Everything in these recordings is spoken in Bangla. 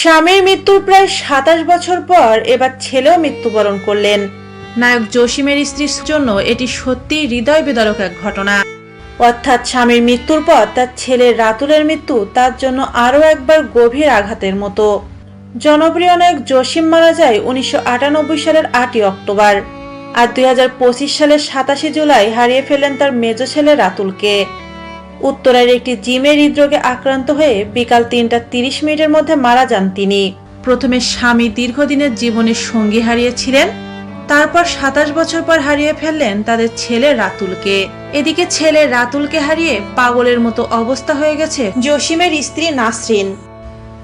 স্বামীর মৃত্যুর প্রায় সাতাশ বছর পর এবার ছেলেও মৃত্যুবরণ করলেন। নায়ক জসিমের স্ত্রীর জন্য এটি সত্যি হৃদয় বিদারক এক ঘটনা। অর্থাৎ স্বামীর মৃত্যুর পর তার ছেলে রাতুলের মৃত্যু তার জন্য আরও একবার গভীর আঘাতের মতো। জনপ্রিয় নায়ক জসিম মারা যায় উনিশশো আটানব্বই সালের আটই অক্টোবর। আর দুই হাজার পঁচিশ সালের সাতাশে জুলাই হারিয়ে ফেলেন তার মেজ ছেলে রাতুলকে। উত্তরের একটি জিমে হৃদরোগে আক্রান্ত হয়ে বিকাল তিনটা তিরিশ মিনিটের মধ্যে মারা যান তিনি। প্রথমে স্বামী দীর্ঘদিনের জীবনের সঙ্গী হারিয়েছিলেন, তারপর সাতাশ বছর পর হারিয়ে ফেললেন তাদের ছেলে রাতুলকে। এদিকে ছেলে রাতুলকে হারিয়ে পাগলের মতো অবস্থা হয়ে গেছে জসিমের স্ত্রী নাসরিন।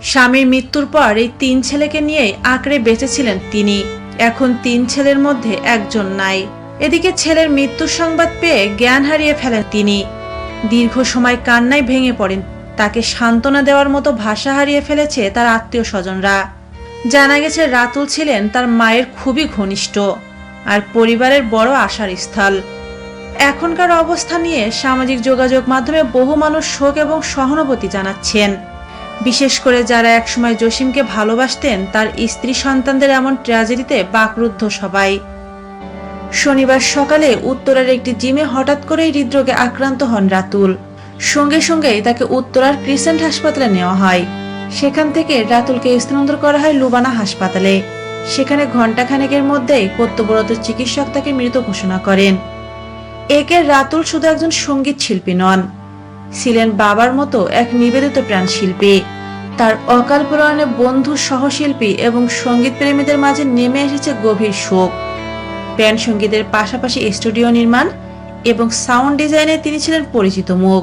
স্বামীর মৃত্যুর পর এই তিন ছেলেকে নিয়েই আঁকড়ে বেঁচেছিলেন তিনি। এখন তিন ছেলের মধ্যে একজন নাই। এদিকে ছেলের মৃত্যুর সংবাদ পেয়ে জ্ঞান হারিয়ে ফেলেন তিনি। দীর্ঘ সময় কান্নায় ভেঙে পড়েন। তাকে সান্ত্বনা দেওয়ার মতো ভাষা হারিয়ে ফেলেছে তার আত্মীয় স্বজনরা। জানা গেছে, রাতুল ছিলেন তার মায়ের খুবই ঘনিষ্ঠ আর পরিবারের বড় আশার স্থল। এখনকার অবস্থা নিয়ে সামাজিক যোগাযোগ মাধ্যমে বহু মানুষ শোক এবং সহানুভূতি জানাচ্ছেন। বিশেষ করে যারা একসময় জসিমকে ভালোবাসতেন, তার স্ত্রী সন্তানদের এমন ট্র্যাজেডিতে বাকরুদ্ধ সবাই। শনিবার সকালে উত্তরার একটি জিমে হঠাৎ করেই হৃদরোগে আক্রান্ত হন রাতুল। সঙ্গে সঙ্গেই তাকে উত্তরার ক্রিসেন্ট হাসপাতালে নেওয়া হয়। সেখান থেকে রাতুলকে স্থানান্তর করা হয় লুবানা হাসপাতালে। সেখানে ঘণ্টাখানেকের মধ্যেই কর্তব্যরত চিকিৎসক তাকে মৃত ঘোষণা করেন। একে রাতুল শুধু একজন সংগীত শিল্পী নন, ছিলেন বাবার মতো এক নিবেদিত প্রাণ শিল্পী। তার অকাল প্রয়াণে বন্ধু সহশিল্পী এবং সংগীত প্রেমীদের মাঝে নেমে এসেছে গভীর শোক। ব্যান্ড সঙ্গীতের পাশাপাশি স্টুডিও নির্মাণ এবং সাউন্ড ডিজাইনে তিনি ছিলেন পরিচিত মুখ।